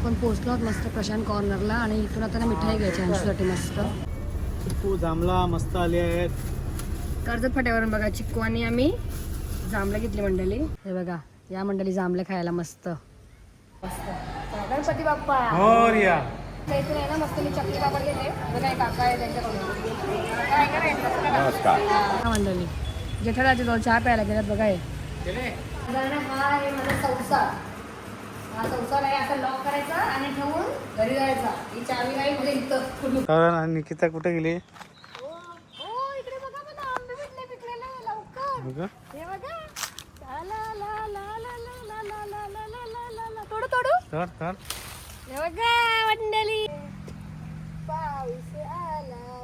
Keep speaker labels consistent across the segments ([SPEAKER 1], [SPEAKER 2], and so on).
[SPEAKER 1] आपण पोहोचलो आहोत मस्त प्रशांत कॉर्नरला आणि इथून आता ना मिठाई घ्यायची अंशूसाठी मस्त.
[SPEAKER 2] चिक्कू जांभळा मस्त आले आहेत
[SPEAKER 1] कर्जत फाट्यावरून बघा चिक्कू आणि आम्ही जांभळं घेतली मंडळी. हे बघा या मंडळी जांभळे खायला मस्त. मस्त. गणपती बाप्पा. इथून आहे ना मस्त मी घेते. बघा एक काका आहे त्यांच्याकडून. हा मंडळी. दोन चहा प्यायला गेल्यात बघा हे. हा माझा संसार.
[SPEAKER 2] निकिता कुठे गेली
[SPEAKER 1] बघा. तोडू तोडू
[SPEAKER 2] चढ
[SPEAKER 1] हे बघा मंडळी पाऊस आला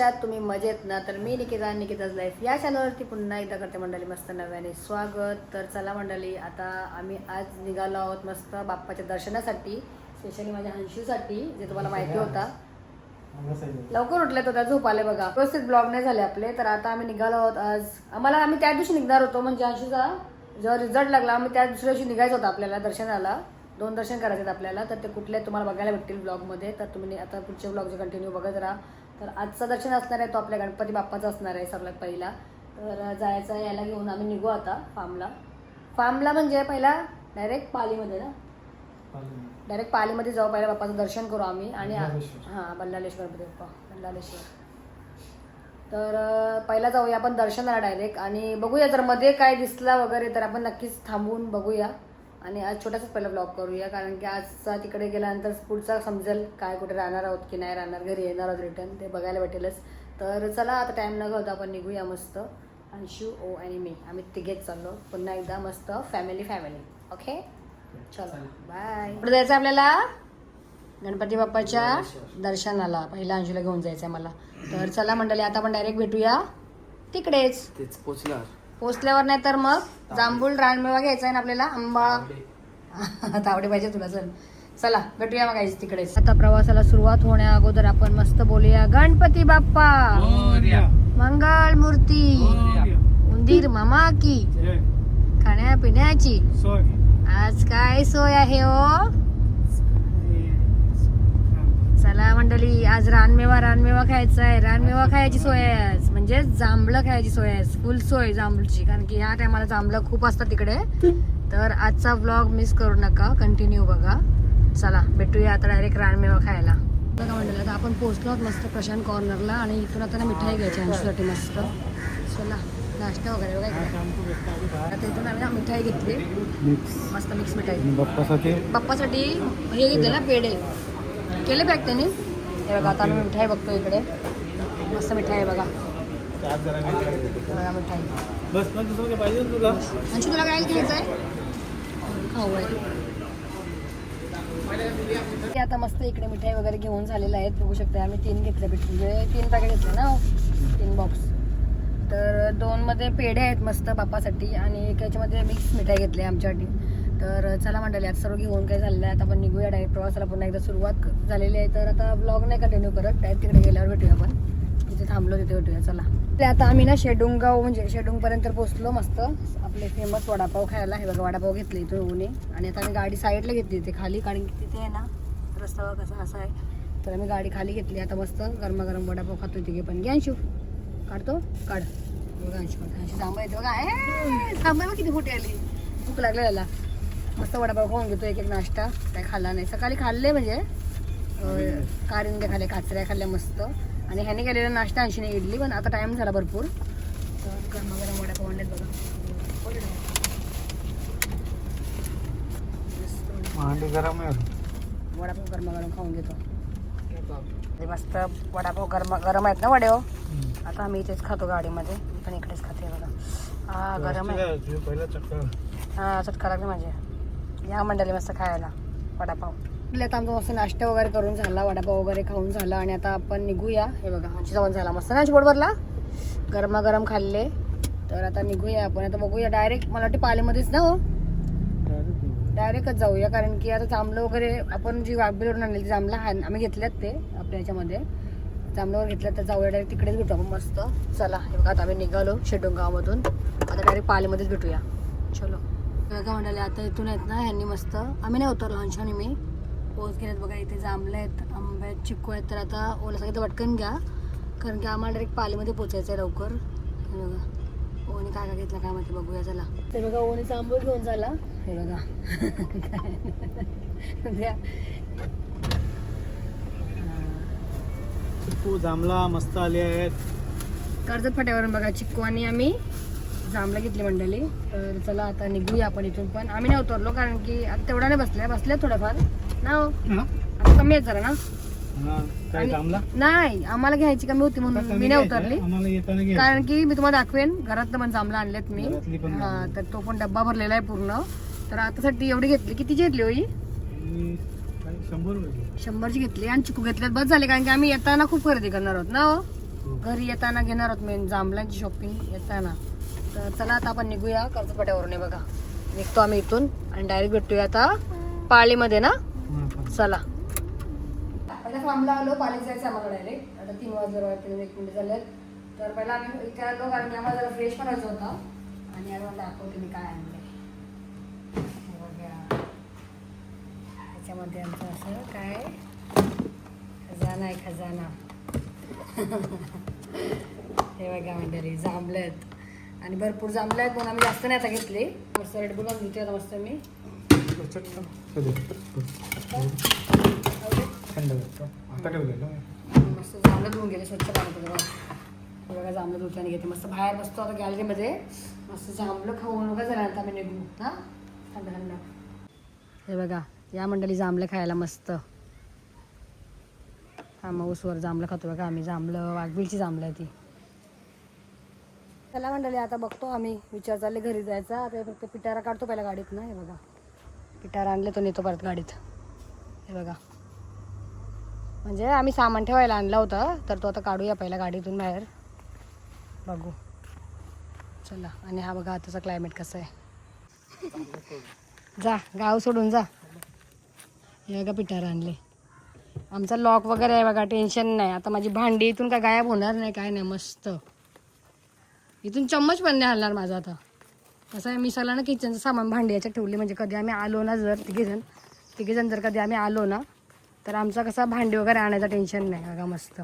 [SPEAKER 1] आहात तुम्ही मजेत ना? तर मी निकिता निकिताज लाईफ या चॅनलवरती पुन्हा एकदा करते मंडळी मस्त नव्याने स्वागत. तर चला मंडळी आता आम्ही आज निघालो आहोत मस्त बाप्पाच्या दर्शनासाठी स्पेशली माझ्या हंशूसाठी जे तुम्हाला माहिती होता. लवकर उठले तर त्या झोप आले बघा. व्यवस्थित ब्लॉग नाही झाले आपले तर आता आम्ही निघालो आहोत आज. आम्हाला आम्ही त्या दिवशी निघणार होतो म्हणजे अंशूचा जेव्हा रिझल्ट लागला आम्ही त्या दुसऱ्या दिवशी निघायचं होतं आपल्याला दर्शनाला. दोन दर्शन करायचे आहेत आपल्याला तर ते कुठले तुम्हाला बघायला भेटतील ब्लॉगमध्ये तर तुम्ही आता पुढच्या ब्लॉगचे कंटिन्यू बघत राहा. तर आजचं दर्शन असणार आहे तो आपल्या गणपती बाप्पाचा असणार आहे सगळ्यात पहिला. तर जायचं आहे याला घेऊन आम्ही निघू आता फार्मला. फार्मला म्हणजे पहिला डायरेक्ट पालीमध्ये ना? डायरेक्ट पालीमध्ये जाऊ पहिला बाप्पाचं दर्शन करू आम्ही. आणि हां बल्लालेश्वर गणपती बाप्पा बल्लालेश्वर तर पहिला जाऊया आपण दर्शनाला डायरेक्ट आणि बघूया जर मध्ये काय दिसला वगैरे तर आपण नक्कीच थांबून बघूया. आणि आज छोटासाच पहिला ब्लॉग करूया कारण की आजचा तिकडे गेल्यानंतर पुढचा समजेल काय कुठे राहणार आहोत की नाही राहणार घरी येणार आहोत रिटर्न ते बघायला भेटेलच. तर चला आता टाईम न घालता आपण निघूया मस्त अंशू ओ आणि मी. आम्ही तिघेच चाललो. पुन्हा एकदा मस्त फॅमिली फॅमिली ओके चलो. बाय कुठे जायचं आपल्याला? गणपती बाप्पाच्या दर्शनाला. पहिला अंशूला घेऊन जायचं आहे मला. तर चला मंडळी आता आपण डायरेक्ट भेटूया. तिकडेच.
[SPEAKER 3] तेच पोचणार
[SPEAKER 1] पोचल्यावर नाही तर मग जांभूळ रानमेवा घ्यायचा आहे ना आपल्याला? आंबा. तावडे पाहिजे तुला चल. चला भेटूया मग तिकडेच आता प्रवासाला सुरुवात होण्या अगोदर आपण मस्त बोलूया. गणपती बाप्पा. मंगळ मूर्ती. उंदीर मामा की. खाण्यापिण्याची. आज काय सोय आहे हो? चला मंडळी आज रानमेवा रानमेवा खायचा आहे. रानमेवा खायची सोय आहे आज. म्हणजे जांभळं खायची सोय आहे. फुल सोय जांभळची. कारण की ह्या टायमाला जांभळं खूप असतात तिकडे. तर आजचा व्लॉग मिस करू नका. कंटिन्यू बघा. चला भेटूया आता डायरेक्ट रानमेवा खायला. बघा मंडळी आता आपण पोहोचलो मस्त प्रशांत कॉर्नरला आणि इथून आता ना मिठाई घ्यायची अंशूसाठी मस्त. चला नाश्ता वगैरे बघा. आता इथून आम्ही ना मिठाई घेतली. मस्त मिक्स मिठाई.
[SPEAKER 2] बाप्पासाठी?
[SPEAKER 1] पप्पासाठी हे घेतले ना पेढे. केले पॅक त्यांनी? हे बघा आता आम्ही मिठाई बघतो इकडे. मस्त मिठाई आहे बघा.
[SPEAKER 2] बस पण दुसरं काय पाहिजे तुला?
[SPEAKER 1] अंशू तुला काय घ्यायचं आहे? ते आता मस्त इकडे मिठाई वगैरे घेऊन झालेलं आहेत. बघू शकता आम्ही तीन घेतले भेट म्हणजे तीन पॅकेट घेतले ना? तीन बॉक्स तर दोनमध्ये पेढे आहेत मस्त बाप्पासाठी आणि एक याच्यामध्ये मिक्स मिठाई घेतली आहे आमच्यासाठी. तर चला मंडळी आता सर्व घेऊन काय झालेलं आहे? आता आपण निघूया डायरेक्ट प्रवासाला. पुन्हा एकदा सुरुवात झालेली आहे. तर आता ब्लॉग नाही कंटिन्यू करत. डायरेक्ट तिकडे गेल्यावर भेटूया आपण. जिथे थांबलो तिथे भेटूया चला. ते आता आम्ही ना शेडुंगाव म्हणजे शेडुंगपर्यंत पोहोचलो मस्त. आपले फेमस वडापाव खायला. हे बघा वडापाव घेतले इथून उन्हे. आणि आता आम्ही गाडी साईडला घेतली तिथे खाली कारण की तिथे आहे ना रस्ता कसा असा आहे. तर आम्ही गाडी खाली घेतली. आता मस्त गरमागरम वडापाव खातो तिघे पण. घ्या काढतो? काढ. बघा अंशू. बघा अंशू जांभळ येते बघा. ए, किती मोठी आली. भूक लागलेला मस्त वडापाव खाऊन घेतो एक एक नाश्ता. काय खाल्ला नाही. सकाळी खाल्ले म्हणजे कारिंदे खाल्ले काचऱ्या खाल्ल्या मस्त. आणि ह्याने केलेला नाश्ता ऐंशी नाही इडली पण आता टाइम झाला भरपूर. तर गरम गरम बघा
[SPEAKER 2] भांडी गरम आहे
[SPEAKER 1] वडापाव गरम गरम खाऊन घेतो. ते मस्त वडापाव गरम गरम आहेत ना वडे हो? आता आम्ही इथेच खातो गाडीमध्ये. मी पण इकडेच खाते बघा. हा गरम आहे. हा चटका लागले माझे या मंडळी मस्त खायला. वडापाव. आता आमचा मस्त नाश्ता वगैरे करून झाला वडापाव वगैरे खाऊन झाला आणि आता आपण निघूया. हे बघा आमची जेवण झाला. मस्त ना पोट भरला गरमागरम खाल्ले. तर आता निघूया आपण. आता बघूया डायरेक्ट मला वाटते पालेमध्येच ना हो? डायरेक्टच जाऊया. कारण की आता जांभलं वगैरे आपण जी वाघबिलवरून आणली ती जांबला हा आम्ही घेतल्यात ते आपल्या ह्याच्यामध्ये जांभलं वगैरे घेतल्यात तर जाऊया डायरेक्ट तिकडेच भेटू आपण मस्त. चला हे बघा आता आम्ही निघालो शेडोंगावमधून. आता डायरेक्ट पालेमध्येच भेटूया. चलो. बघा म्हणाले आता इथून आहेत ना ह्यांनी मस्त आम्ही नाही उतरलो अंशाने मी. पोच गेलेत बघा इथे जांभले आहेत आंबे आहेत चिक्कू आहेत. तर आता ओला सांगितलं पटकन घ्या कारण की आम्हाला डायरेक्ट पालीमध्ये पोचायचं आहे लवकर. हे बघा ओनी काय काय घेतलं काय माहिती बघूया चला. ते बघा ओनीचा आंबो घेऊन झाला हे बघा.
[SPEAKER 2] चिक्कू जांभळा मस्त आले आहेत.
[SPEAKER 1] कर्जत फाट्यावरून बघा चिक्कू आणि आम्ही. जांभळा घेतली मंडळी. तर चला आता निघूया आपण इथून पण. आम्ही नाही उतरलो कारण की आता तेवढा नाही बसल्या बसल्या थोड्याफार. ना हो? आता कमी आहेत जरा ना?
[SPEAKER 2] काय
[SPEAKER 1] आणि- नाही आम्हाला घ्यायची कमी होती म्हणून मी नाही उतरली.
[SPEAKER 2] आम्हाला येताना घे
[SPEAKER 1] कारण की मी तुम्हाला दाखवेन घरातलं पण जांभळं आणलेत मी.
[SPEAKER 2] घरातली पण
[SPEAKER 1] हा तर तो पण डब्बा भरलेला आहे पूर्ण. तर आतासाठी एवढी घेतली. कितीची घेतली होई?
[SPEAKER 2] आणि काय शंभर रुपये
[SPEAKER 1] शंभरची घेतली आणि चिकू घेतल्यात. बस झाले कारण की आम्ही येताना खूप खरेदी करणार आहोत. ना हो?
[SPEAKER 2] हो.
[SPEAKER 1] घरी येताना घेणार आहोत मेन जांभळांची शॉपिंग येताना. तर चला आता आपण निघूया कर्जपट्यावरून बघा. निघतो आम्ही इथून आणि डायरेक्ट भेटूया आता पाळीमध्ये ना? चला. आता थांबला आलो पाळी जायचं आम्हाला डायरेक्ट आता तीन वाजले बघा एक मिनिट झाले तर पहिला आम्ही इथे आलो कारण की आम्हाला जरा फ्रेश पण होतं. आणि आम्ही दाखवते मी काय आणले हे बघा. ह्याच्यामध्ये आमचं असं काय? खजाना आहे खजाना. हे बघा मंडळी जांभले आहेत आणि भरपूर जांभले आहेत म्हणून आम्ही जास्त नाही आता घेतले. मस्त रेडबुल घेते आता मस्त मी.
[SPEAKER 2] आता
[SPEAKER 1] मस्त जांभळं धुवून गेले स्वच्छ पाणी बघा. हे बघा जांभळं धुताना घेते मस्त बाहेर बसतो आता गॅलरीमध्ये. मस्त जांभळं खाऊन बघा झाल्यानंतर आम्ही निघू. हां? थंड थंड. हे बघा या मंडळी जांभळं खायला मस्त. हा माऊसवर जांभळं खातो बघा आम्ही. जांभळं वाघबिलची जांभळं आहे ती. चला मंडळी आता बघतो आम्ही. विचार चालले घरी जायचा. आता फक्त पिटारा काढतो पहिला गाडीत ना हे बघा. पिटारा आणले तो नेतो परत गाडीत. हे बघा. म्हणजे आम्ही सामान ठेवायला आणला होता तर तो आता काढूया पहिला गाडीतून बाहेर. बघू. चला. आणि हा बघा आताचा क्लायमेट कसं आहे. जा गाव सोडून जा. हे बघा पिटारा आणले. आमचा लॉक वगैरे आहे बघा टेन्शन नाही. आता माझी भांडी इथून काय गायब होणार नाही काय नाही मस्त. इथून चम्मच पण नाही हलणार माझा आता. कसं आहे मी सगळं ना किचनचं सामान भांडी याच्यात ठेवली म्हणजे कधी आम्ही आलो ना जर तिघेजण तिघेजण जर कधी आम्ही आलो ना तर आमचा कसा भांडी वगैरे आणायचं टेन्शन नाही. बघा मस्त.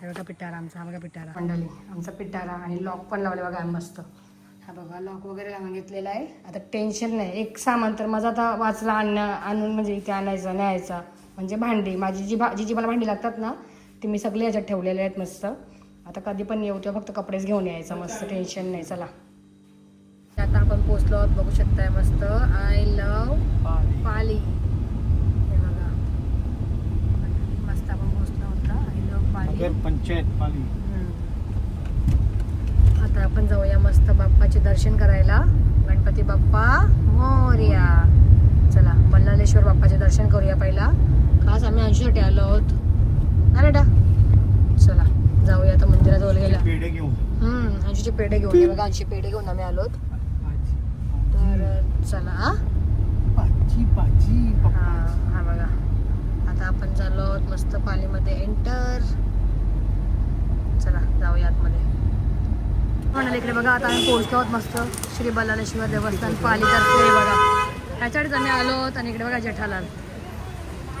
[SPEAKER 1] हे बघा पिटारा आमचा हा बघा पिटारा मंडळी आमचा पिटारा आणि लॉक पण लावले बघा आम्ही मस्त. हा बघा लॉक वगैरे लावून घेतलेला आहे. आता टेन्शन नाही. एक सामान तर माझं आता वाचला आणणं आणून म्हणजे इथे आणायचं न्यायचा. म्हणजे भांडी माझी जी भा जी जी मला भांडी लागतात ना ती मी सगळी याच्यात ठेवलेले आहेत मस्त. आता कधी पण येऊ तेव्हा फक्त कपडेच घेऊन यायचं मस्त टेन्शन नाही चला. आता आपण पोचलो आहोत बघू शकताय मस्त. I love Pali. हे बघा. मस्त आपण पोचलो होता आय लव पाली.
[SPEAKER 2] पंचायत.
[SPEAKER 1] आता आपण जाऊया मस्त बाप्पाचे दर्शन करायला. गणपती बाप्पा मोर्या. चला बल्लालेश्वर बाप्पाचे दर्शन करूया पहिला. खास आम्ही अंशूसाठी आलो आहोत. अरे डा. चला. जाऊया आता मंदिराजवळ गेला
[SPEAKER 2] पेढे घेऊन.
[SPEAKER 1] हम्म अंशूचे पेढे घेऊन ये बघा अंशी पेढे घेऊन आम्ही आलोत. तर चला हा?
[SPEAKER 2] पाची पाची
[SPEAKER 1] हा हा बघा. आता आपण चाललो आहोत मस्त पालीमध्ये. एंटर चला जाऊया आतमध्ये. म्हणाले इकडे बघा आता आम्ही पोहोचलो आहोत मस्त. श्री बल्लालेश्वर देवस्थान पालीतर्फे बघा. ह्याच्याकडेच आम्ही आलो आहोत आणि इकडे बघा जेठालाल.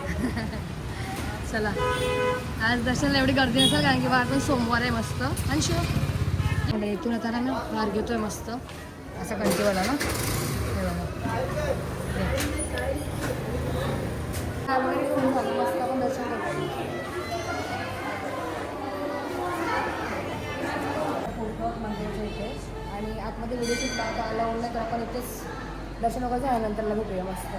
[SPEAKER 1] चला. आज दर्शनला एवढी गर्दी नसेल कारण की बाहेर पण सोमवार आहे मस्त. आणि शिव? इथून आता ना बाहेर घेतोय मस्त. असा कंटिवाला ना? हे बघा. मस्त इथेच आणि आतमध्ये व्हिडिओ शूट आला नाही तर आपण इथेच दर्शन वगैरे झाल्यानंतरला भेटूया मस्त.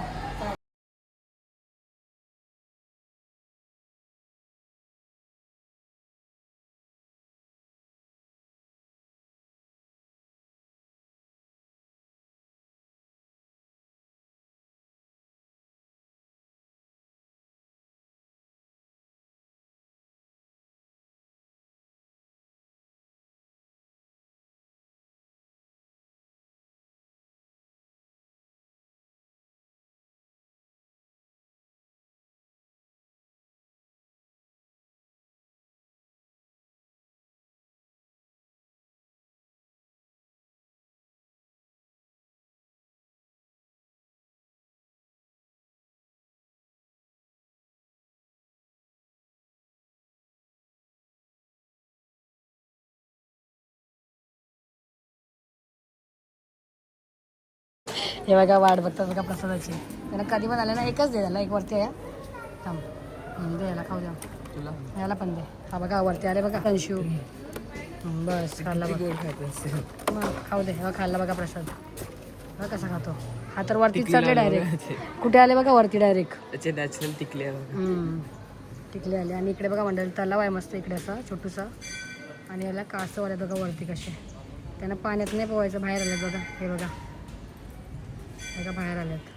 [SPEAKER 1] हे बघा वाट बघतात बघा प्रसादाची. त्याला कधी पण आले ना एकच दे त्याला एक वरती आहे. थांब. हं, दे याला खाऊ द्या
[SPEAKER 2] तुला?
[SPEAKER 1] याला पण दे. हा बघा वरती आले बघा कंशू हं, बस खाल्ला बघा. खाऊ दे हा खाल्ला बघा प्रसाद. बघा कसा खातो? हा तर वरतीच चालले डायरेक्ट कुठे आले बघा वरती डायरेक्ट
[SPEAKER 3] त्याचे नॅचरल टिकले
[SPEAKER 1] टिकले आले. आणि इकडे बघा मंडळ तलाव आहे मस्त इकडे असा छोटूसा. आणि याला कासव आले बघा वरती कसे. त्यांना पाण्यात नाही पोवायचं बाहेर आलेत बघा. हे बघा. बघा बाहेर आलेत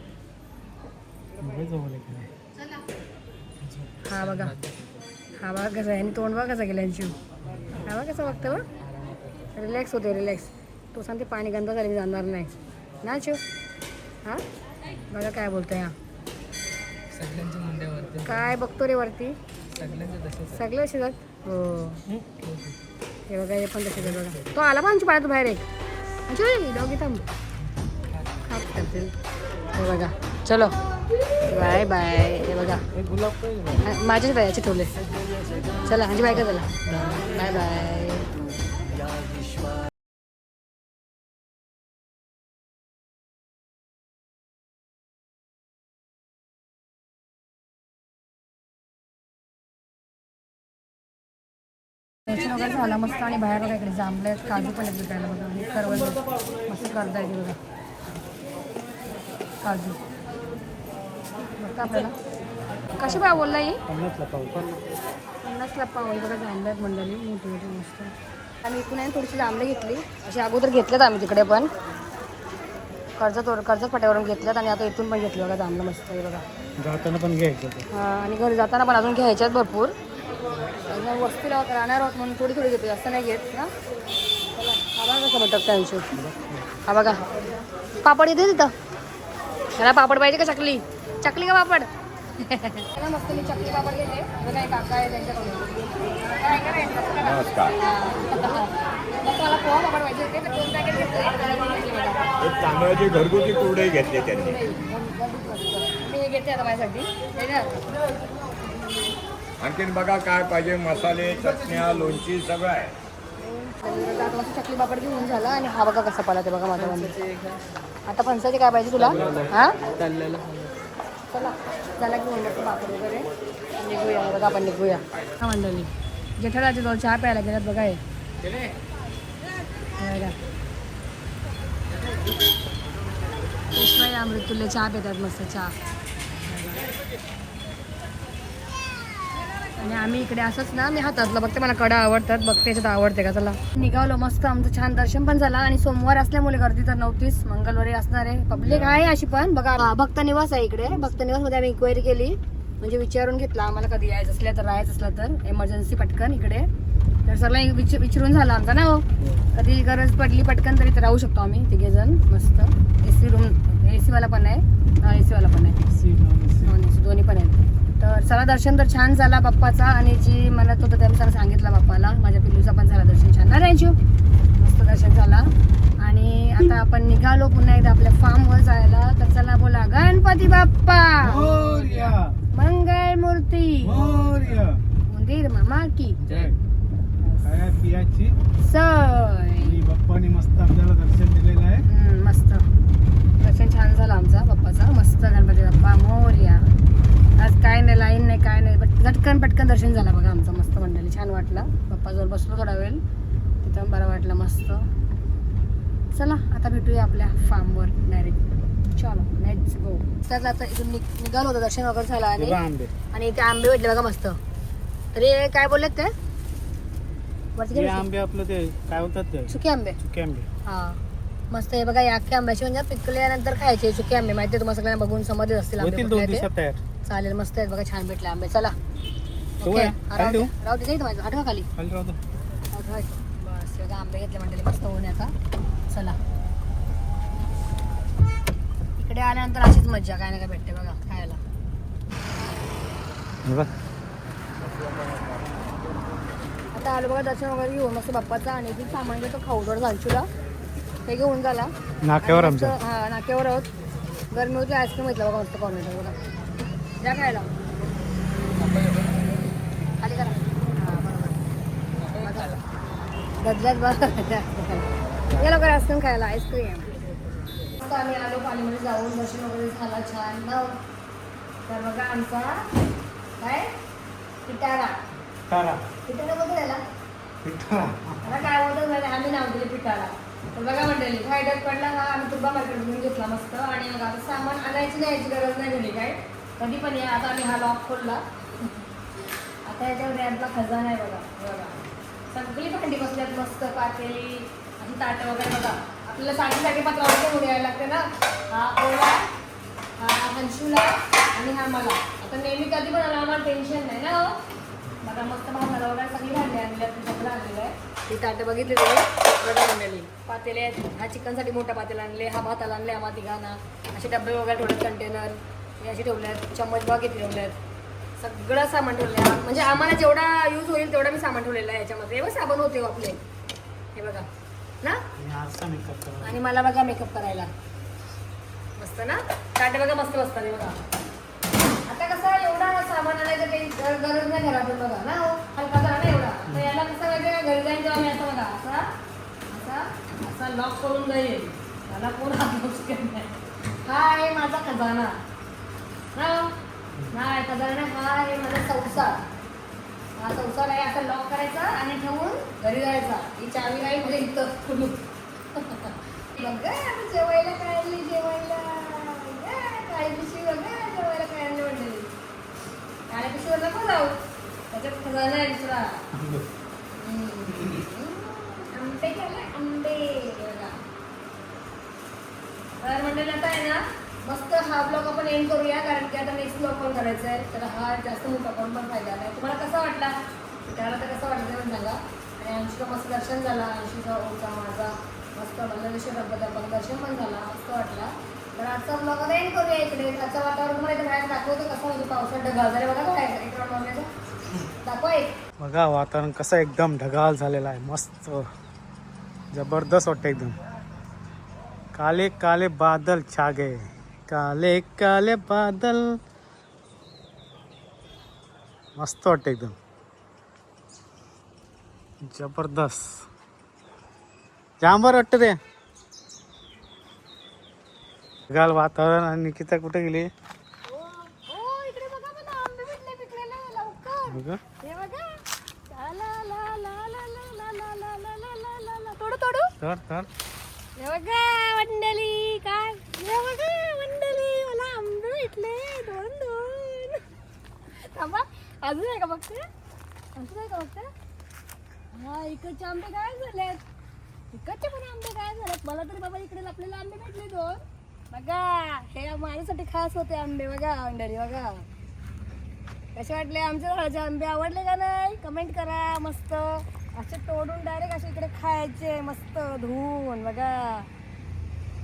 [SPEAKER 1] हा बघा. हा बघा कसा आहे. आणि तोंड बघा कसा गेला यांची हा बघा कसं बघतं बघ. रिलॅक्स होते रिलॅक्स तो सांगते पाणी गंदा झाले मी जाणार नाही. ना शिव? हा? बघा काय बोलतोय हा.
[SPEAKER 3] सगळ्यांच्या मुंड्यावरती.
[SPEAKER 1] काय बघतो रे वरती? सगळे असे जात हो. हे? बघा हे पण तसे बघा. तो आला पण आमच्या पाण्यात बाहेर एक. म्हणजे डॉगी थांब. करतील हे बघा. चलो. Bye bye. हे बघा. हा, माझ्याच बायाचे ठेवले. चला म्हणजे बाय का चला बाय बाय. दर्शन वगैरे झालं मस्त आणि बाहेर बघा इकडे जांभळे काजू पण आहेत विकायला बघा. आणि मस्त करता येते बघा. काजू. आपल्याला. कशी बा बोलला ही?
[SPEAKER 2] पन्नासला पन्नास
[SPEAKER 1] पन्नासला पाव बघा जांभळे आहेत मंडळी मोठी मोठी मस्त. आम्ही इकडून आहे थोडीशी जांभळे घेतली. अशी अगोदर घेतलेत आम्ही तिकडे पण. कर्जत कर्जत फाट्यावरून घेतल्यात आणि आता इथून पण घेतली बघा जांभळं मस्त आहे बघा.
[SPEAKER 2] जाताना पण घ्यायचं
[SPEAKER 1] हा, आणि घरी जाताना पण अजून घ्यायच्यात भरपूर. अजून वस्तीला राहणार आहोत म्हणून थोडी थोडी घेतो जास्त नाही घेत ना चला, हा बघा कसं म्हणतात त्या हिशोब हा बघा. पापड येते तिथं? ह्याला पापड पाहिजे का चकली? चकली का पापड? मस्त मी चकली पापड घेते. काका आहे त्यांच्याकडून.
[SPEAKER 4] नमस्कार.
[SPEAKER 1] मला पोहा पापड पाहिजे होते तर दोन पॅकेट घेतले.
[SPEAKER 4] एक तांदळाचे घरगुती कुरडई घेतले त्यांनी.
[SPEAKER 1] मी घेते आता माझ्यासाठी.
[SPEAKER 4] आणखीन बघा काय पाहिजे मसाले चटण्या लोणची सगळं आहे.
[SPEAKER 1] आता चकली पापड घेऊन झाला आणि हा बघा कसा पाला ते बघा माझा मंदिर आता फणसाचे काय पाहिजे तुला? हा? चला घेऊन जातो पापड वगैरे. निघूया बघा आपण निघूया. हा मंडळी जेठालाचे दोन चहा प्यायला गेल्यात बघा हे. पेशवाई अमृतुल्य चहा पितात मस्त चहा. आणि आम्ही इकडे असंच ना मी हातातलं बघते मला कडा आवडतात बघते याच्यात आवडते का चला. निघालो मस्त आमचं छान दर्शन पण झालं आणि सोमवार असल्यामुळे गर्दी तर नव्हतीच मंगळवारी असणार आहे. पब्लिक आहे अशी पण बघा. भक्त निवास आहे इकडे भक्त निवासमध्ये आम्ही इन्क्वायरी केली. म्हणजे विचारून घेतला आम्हाला कधी यायचं असलं तर राहायचं असलं तर एमर्जन्सी पटकन इकडे. तर विच विचारून झालं आमचा ना हो. कधी गरज पडली पटकन तरी तर राहू शकतो आम्ही तिघे जण मस्त. ए सी रूम ए वाला पण आहे नॉन ए वाला पण आहे. नॉन एसी दोन्ही पण आहेत. तर चला दर्शन तर छान झाला बाप्पाचा आणि जी म्हणत होतं त्या मी सांगितलं बाप्पाला. माझ्या पिल्लूचा पण झाला दर्शन छान. ना मस्त दर्शन झाला. आणि आता आपण निघालो पुन्हा एकदा आपल्या फार्मवर जायला. तर चला बोला गणपती बाप्पा!
[SPEAKER 2] मोरया!
[SPEAKER 1] मंगळ मूर्ती!
[SPEAKER 2] मोरया!
[SPEAKER 1] उंदीर मामा की सय!
[SPEAKER 2] बाप्पानी मस्त आपल्याला दर्शन दिलेलं आहे.
[SPEAKER 1] मस्त. दर्शन छान झालं आमचा बाप्पाचा. मस्त गणपती बाप्पा मोर्या. आज काय नाही लाईन नाही काय नाही. बट झटकन पटकन दर्शन झालं बघा आमचं मस्त मंडळी. छान वाटलं. बाप्पाजवळ बसलो थोडा वेळ. तिथं बरं वाटलं मस्त. चला आता भेटूया आपल्या फार्मवर डायरेक्ट चलो लेट्स गो तर आता इथून निघ- निघालो होतं दर्शन वगैरे झालं आणि
[SPEAKER 2] आंबे.
[SPEAKER 1] आणि इथे आंबे भेटले बघा मस्त. तरी काय बोललेत ते? वरती
[SPEAKER 2] हे? आंबे आपलं ते काय बोलतात ते?
[SPEAKER 1] सुके आंबे.
[SPEAKER 2] सुके आंबे.
[SPEAKER 1] हा. मस्त आहे बघा याके आंब्याचे म्हणजे पिकल्यानंतर खायचे सुके आंबे. माहिती तुम्हाला सगळ्यांना बघून समजले असतील आंबे चालेल मस्त आहेत बघा छान भेटले आंबे. चला. ओके. हा, राहू? राहू दे माझं आठवा खाली. आठवा बस बघा आंबे घेतले म्हणजे मस्त होऊन आता. चला. इकडे आल्यानंतर अशीच मज्जा काय ना काय भेटते बघा खायला.
[SPEAKER 2] हे.
[SPEAKER 1] आता आलो बघा दर्शन वगैरे घेऊन मस्त बाप्पाचा आणि ती सामान घेतो खाऊडवर झालचूला. ते घेऊन झाला
[SPEAKER 2] नाक्यावर आमच्या.
[SPEAKER 1] हा नाक्यावर आहोत. गरमी होती आईस्क्रीम घेतलं बघा मस्त कॉर्नेटर बघा. या खायला खाली करा. हा बरोबर. गजल्यात बघा या लवकर आईस्क्रीम खायला आईस्क्रीम मस्त आम्ही आलो पाणीमध्ये जाऊन दर्शन वगैरे झाला छान. ना तर बघा आमचा काय? पिटारा.
[SPEAKER 2] तारा.
[SPEAKER 1] पिटारा बघा त्याला. मला काय माहिती आहे? आम्ही नाव दिले पिठाला तर बघा मंडळी फायद्यात पडला हा आम्ही तुर्बा मार्केटमधून घेतला मस्त. आणि मग आता सामान आणायची नाही याची गरज नाही घरी काय? कधी पण या आता आम्ही हा लॉक खोलला. आता याच्यावर रॅम्पला खजाना आहे बघा बघा. सगळी भांडी बसल्यात मस्त पातेली आणि ताटं वगैरे बघा. आपल्याला साठी पात्र वाटते घ्यायला यायला लागते ना? हा ओला हा हंशूला आणि हा मला. आता नेहमी कधी पण आला आम्हाला टेन्शन नाही ना हो? बघा मस्त भांडाला वगैरे सगळी भांडी आणल्या आहेत सगळं आणलेलं आहे ती ताटं बघितली तुम्ही? बघा आणलेली पातेले आहेत. हा चिकनसाठी मोठा पातेला आणले हा भाताला आणले आम्हा तिघांना असे डबे वगैरे थोडे कंटेनर हे असे ठेवले आहेत चम्मच बघा किती ठेवले आहेत सगळं सामान ठेवलं आहे म्हणजे आम्हाला जेवढा यूज होईल तेवढा मी सामान ठेवलेलं आहे याच्यामध्ये. हे बघ साबण होते आपले. हे बघा. ना?
[SPEAKER 2] आणि
[SPEAKER 1] मला बघा मेकअप करायला. मस्त ना? काटे बघा मस्त बसतात हे बघा. आता कसं एवढा सामान आणायचं काही गर- गरज नाही घरातून बघा ना हो? हलका झाला ना एवढा. तर याला कसं वेगळं घरी जाईन तेव्हा मी असं बघा असा असा असा लॉक करून जाईल त्याला कोण हात नाही. हा आहे माझा खजाना. हो? नाही खजाना हा आहे माझा संसार. हा संसार आहे असा लॉक करायचा आणि ठेवून घरी जायचा. ही चावी राहील म्हणजे इथं कुलूप बघा आम्ही जेवायला काय आणली जेवायला. काळी पिशवी बघा जेवायला काय आणली म्हणलेली काळ्या पिशवीवर नको जाऊ. त्याच्यात खजाना आहे दुसरा
[SPEAKER 2] आंबे.
[SPEAKER 1] हम्म. आंबे खाल्ले आंबे बघा तर मंडळी आता आहे ना मस्त हा ब्लॉग आपण एंड करूया कारण की आता नेक्स्ट ब्लॉग पण करायचा आहे. तर हा जास्त मोठा पण पण फायदा नाही. तुम्हाला कसा वाटला? त्याला तर कसं वाटलं पण सांगा. आणि आमची मस्त दर्शन झाला. आमशीचा ओचा माझा मस्त मंगलेश्वर गणपती दर्शन पण झाला. मस्त वाटला. तर आजचा ब्लॉग आता एंड करूया इकडे. आजचं वातावरण मला इथे बाहेर दाखवतो. कसं होतं पावसात ढगाळ झाले. बघा काय एक राऊंड मारण्याचं दाखवा एक.
[SPEAKER 2] बघा वातावरण कसं एकदम ढगाळ झालेलं आहे. मस्त. जबरदस्त वाटतं एकदम. काले काले बादल छा गए काले काले बादल मस्त वाटतं एकदम जबरदस्त जाम बरं वाटतं ते ढगाळ वातावरण आणि निकिता कुठे गेली
[SPEAKER 1] हो हो इकडे थांबा. अजून आहे का बघते? अजून आहे का बघते? हा इकडचे आंबे काय झालेत. इकडचे पण आंबे काय झालेत. मला तरी बाबा इकडे आपल्याला आंबे भेटले दोन. बघा हे माझ्यासाठी खास होते आंबे. बघा मंडळी बघा. कसे वाटले आमच्या झाडाचे आंबे आवडले का नाही? कमेंट करा मस्त. असे तोडून डायरेक्ट असे इकडे खायचे मस्त धुवून बघा.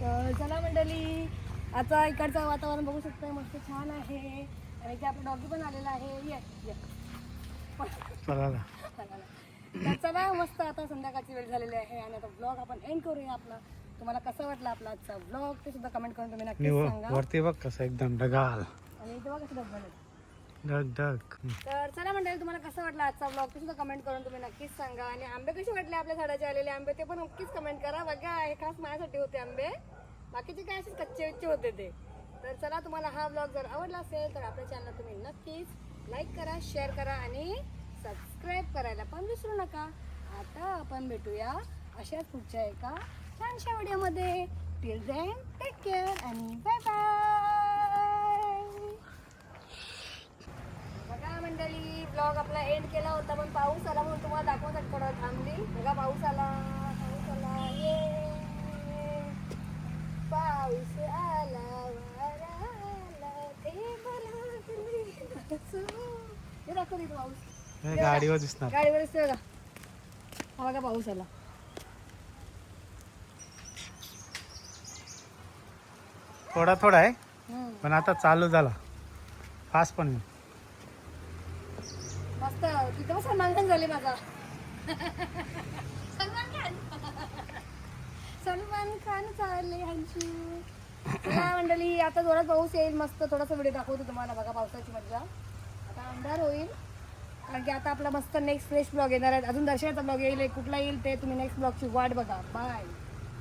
[SPEAKER 1] तर चला मंडळी आता इकडचं वातावरण बघू शकता मस्त छान आहे. आणि इथे आपला डॉगी पण आलेला आहे. ये ये.
[SPEAKER 2] चला
[SPEAKER 1] तर चला मस्त आता संध्याकाळची वेळ झालेली आहे आणि आता ब्लॉग आपण एंड करूया आपला. तुम्हाला कसं वाटलं आपला आजचा ब्लॉग ते सुद्धा कमेंट करून तुम्ही
[SPEAKER 2] आणि
[SPEAKER 1] नक्कीच
[SPEAKER 2] व-
[SPEAKER 1] सांगा.
[SPEAKER 2] वरती बघ कसं एकदम ढगाळ
[SPEAKER 1] आणि इथे बघा आहे.
[SPEAKER 2] ढग ढग.
[SPEAKER 1] तर चला मंडळी तुम्हाला कसं वाटलं आजचा ब्लॉग ते सुद्धा कमेंट करून तुम्ही नक्कीच सांगा. आणि आंबे कसे वाटले आपल्या झाडाचे आलेले आंबे ते पण नक्कीच कमेंट करा. बघा हे खास माझ्यासाठी होते आंबे. बाकीचे काय असेच कच्चे विच्चे होते ते. तर चला तुम्हाला हा ब्लॉग जर आवडला असेल तर आपल्या चॅनलला तुम्ही नक्कीच लाईक करा शेअर करा आणि सबस्क्राईब करायला पण विसरू नका. आता आपण भेटूया अशाच पुढच्या एका छानशा व्हिडिओमध्ये टिल देन टेक केअर आणि बाय बाय बघा मंडळी ब्लॉग आपला एंड केला होता पण पाऊस आला म्हणून तुम्हाला दाखवतात थोडं थांबली. बघा पाऊस आला पाऊस आला ये पाऊस आला वारा आला ते मला तुम्ही हसू. पाऊस?
[SPEAKER 2] गाडीवर दिसणार.
[SPEAKER 1] गाडीवर दिसतोय बघा हा बघा पाऊस आला.
[SPEAKER 2] थोडा थोडा आहे
[SPEAKER 1] हम्म.
[SPEAKER 2] पण आता चालू झाला. फास्ट पण नाही.
[SPEAKER 1] मस्त. तिथं मस्त सन्मान झाले माझा. सलमान खान सलमान खान चालले हंचू चला मंडळी आता जोरात पाऊस येईल. मस्त थोडासा व्हिडिओ दाखवतो तुम्हाला. बघा पावसाची मजा आता अंधार होईल. कारण की आता आपला मस्त नेक्स्ट फ्रेश ब्लॉग येणार आहे. अजून दर्शनाचा ब्लॉग येईल कुठला येईल ते तुम्ही नेक्स्ट ब्लॉगची वाट बघा. बाय